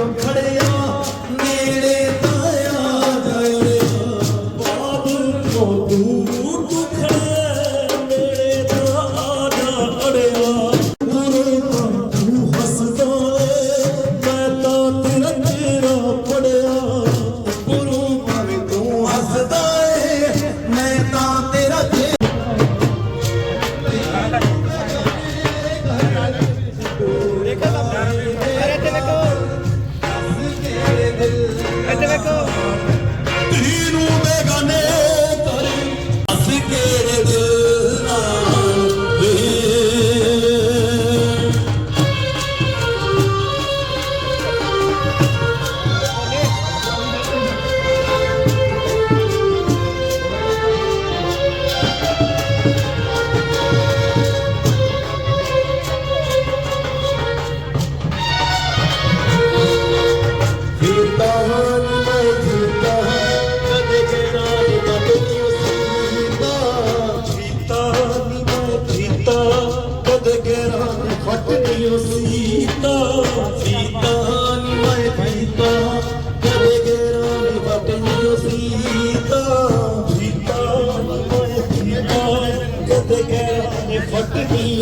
জন ছাড়ে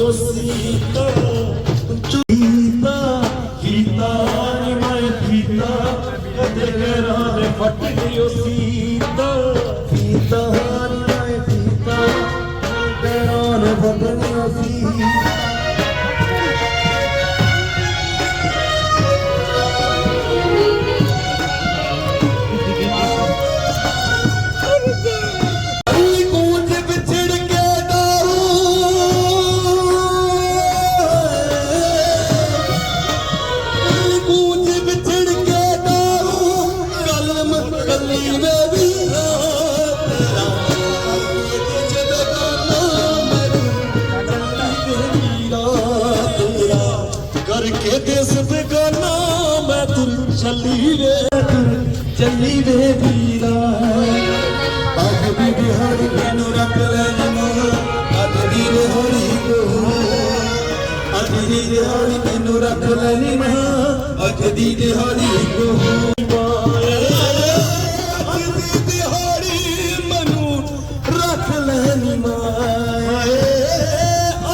doce ਵੀਰਾ। ਅੱਜ ਦੀ ਦਿਹਾੜੀ ਤੈਨੂੰ ਰੱਖ ਲੈਣੀ ਮਾਂ ਅੱਜ ਦੀ ਦਿਹਾੜੀ ਕੋ ਅੱਜ ਦੀ ਦਿਹਾੜੀ ਤੈਨੂੰ ਰੱਖ ਲੈਣੀ ਮਾਂ ਅੱਜ ਦੀ ਦਿਹਾੜੀ ਕੋ ਦਿਹਾੜੀ ਮੈਨੂੰ ਰੱਖ ਲੈਣੀ ਮਾਂ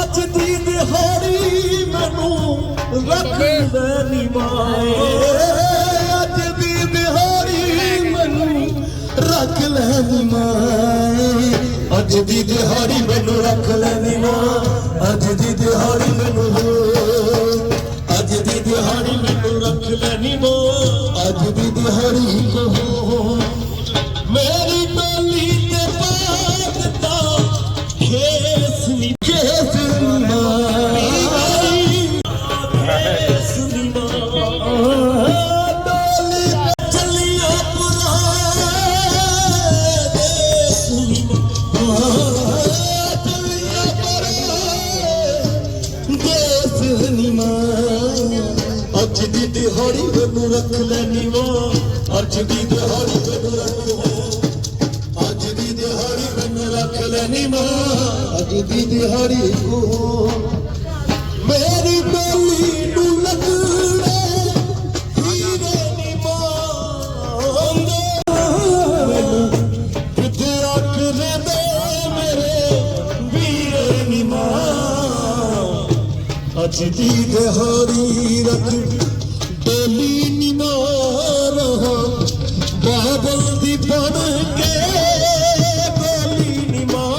ਅੱਜ ਦੀ ਦਿਹਾੜੀ ਮੈਨੂੰ ਰੱਖ ਲੈਣੀ ਮਾਏ ਅੱਜ ਦੀ ਦਿਹਾੜੀ ਮੈਨੂੰ ਰੱਖ ਲੈਣੀ ਮਾਂ ਅੱਜ ਦੀ ਦਿਹਾੜੀ ਮੈਨੂੰ ਅੱਜ ਦੀ ਦਿਹਾੜੀ ਮੈਨੂੰ ਰੱਖ ਲੈਣੀ ਮਾਂ ਅੱਜ ਦੀ ਦਿਹਾੜੀ ਰੱਖ ਲੈਣੀ ਮਾਂ ਅੱਜ ਦੀ ਦਿਹਾੜੀ ਮੈਨੂੰ ਰੱਖ। ਅੱਜ ਦੀ ਦਿਹਾੜੀ ਮੈਨੂੰ ਰੱਖ ਲੈਣੀ ਮਾਂ ਅੱਜ ਦੀ ਦਿਹਾੜੀ ਕੋ ਮੇਰੀ ਡੋਲੀ ਨੂੰ ਲੱਗਣੇ ਮਾਂ ਮੈਨੂੰ ਕਿਤੇ ਆਖਦੇ ਮੇਰੇ ਵੀਰੇ ਮਾਂ? ਅੱਜ ਦੀ ਦਿਹਾੜੀ ਰੱਖ, ਡੋਲੀ ਬਾਬਲ ਦੀ ਬਣ ਕੇ ਡੋਲੀ ਨੀ ਮਾਂ।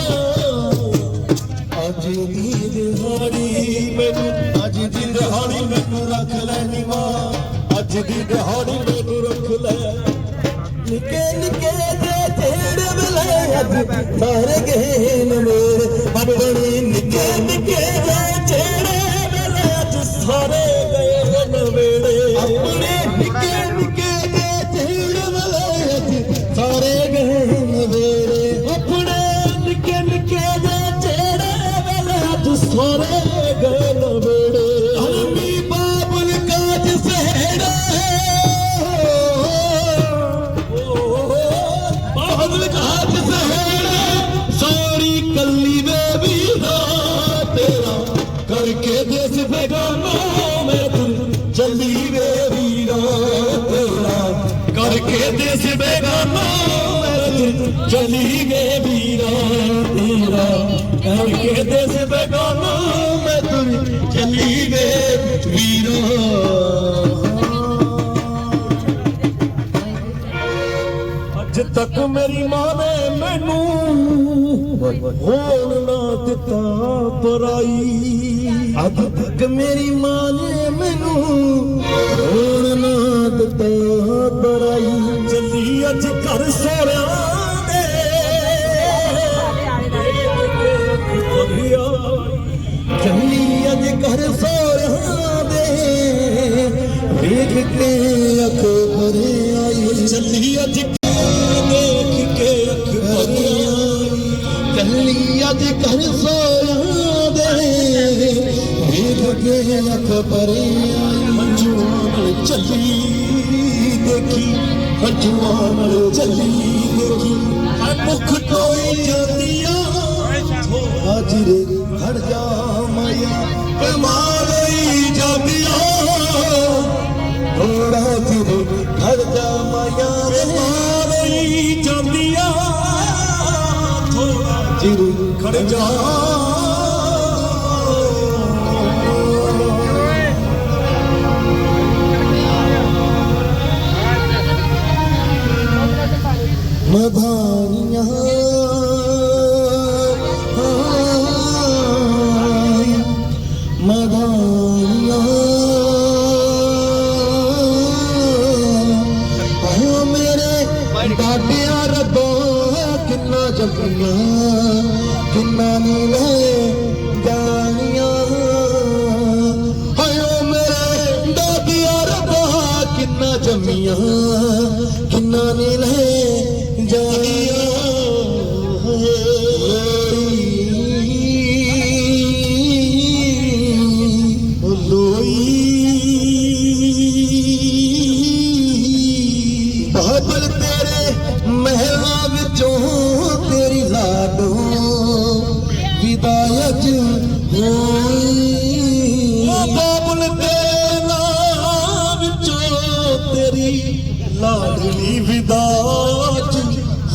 ਅੱਜ ਦੀ ਦਿਹਾੜੀ ਮੈਨੂੰ ਅੱਜ ਦੀ ਦਿਹਾੜੀ ਮੈਨੂੰ ਰੱਖ ਲੈਣੀ ਮਾਂ। ਅੱਜ ਦੀ ਦਿਹਾੜੀ ਮੈਨੂੰ ਰੱਖ ਲੈ। ਨਿੱਕੇ ਨਿੱਕੇ ਜੇ ਤੇੜੇ ਵੇਲੇ ਅੱਜ ਸਾਰੇ ਗਏ ਨੇ ਚਲੀ ਗਏ ਵੀਰਾ ਤੇਰਾ ਕਰਕੇ ਦੇਸ ਬੇਗਾਨਾ ਮੈਂ ਤੁਰ ਚਲੀ ਗਏ ਵੀਰਾ ਅੱਜ ਤੱਕ ਮੇਰੀ ਮਾਂ ਨੇ ਮੈਨੂੰ ਹੋਣ ਨਾ ਦਿੱਤਾ ਪਰਾਈ। ਅੱਜ ਤੱਕ ਮੇਰੀ ਮਾਂ ਨੇ ਮੈਨੂੰ ਹੋਣ ਨਾ ਦਿੱਤਾ ਪਰਾਈ। ਅੱਜ ਘਰ ਸੋਹਰਿਆਂ ਦੇ। ਚੱਲੀ ਅੱਜ ਘਰ ਸੋਹਰਿਆਂ ਦੇ। ਵੇਖ ਕੇ ਅੱਖ ਭਰੇ ਆਈ। ਚੱਲੀ ਅੱਜ ਦੇਖ ਕੇ ਅੱਖ ਭਰੇ ਆਈ। ਚੱਲੀ ਅੱਜ ਘਰ ਸੋਹਰਿਆਂ ਦੇ। ਵੇਖ ਕੇ ਅੱਖ ਭਰੇ ਆਈ। ਮੰਜੂਆਂ ਚੱਲੀ ਮੰਜੂਆਂ ਨਾਲ ਚੱਲੀ ਦੇਖੀ। ਮੁਖ ਕੋਈ ਜਾਂਦੀਆਂ। ਹਾਜ਼ਰੇ ਖੜ ਜਾ ਮਾਇਆ। ਕਮਾਲਈ ਜਾਂਦੀਆਂ। ਥੋੜਾ ਚਿਰ ਖੜ ਜਾ ਮਾਇਆ। ਕਮਾਲਈ ਜਾਂਦੀਆਂ। ਥੋੜਾ ਚਿਰ ਖੜ ਜਾ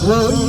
হই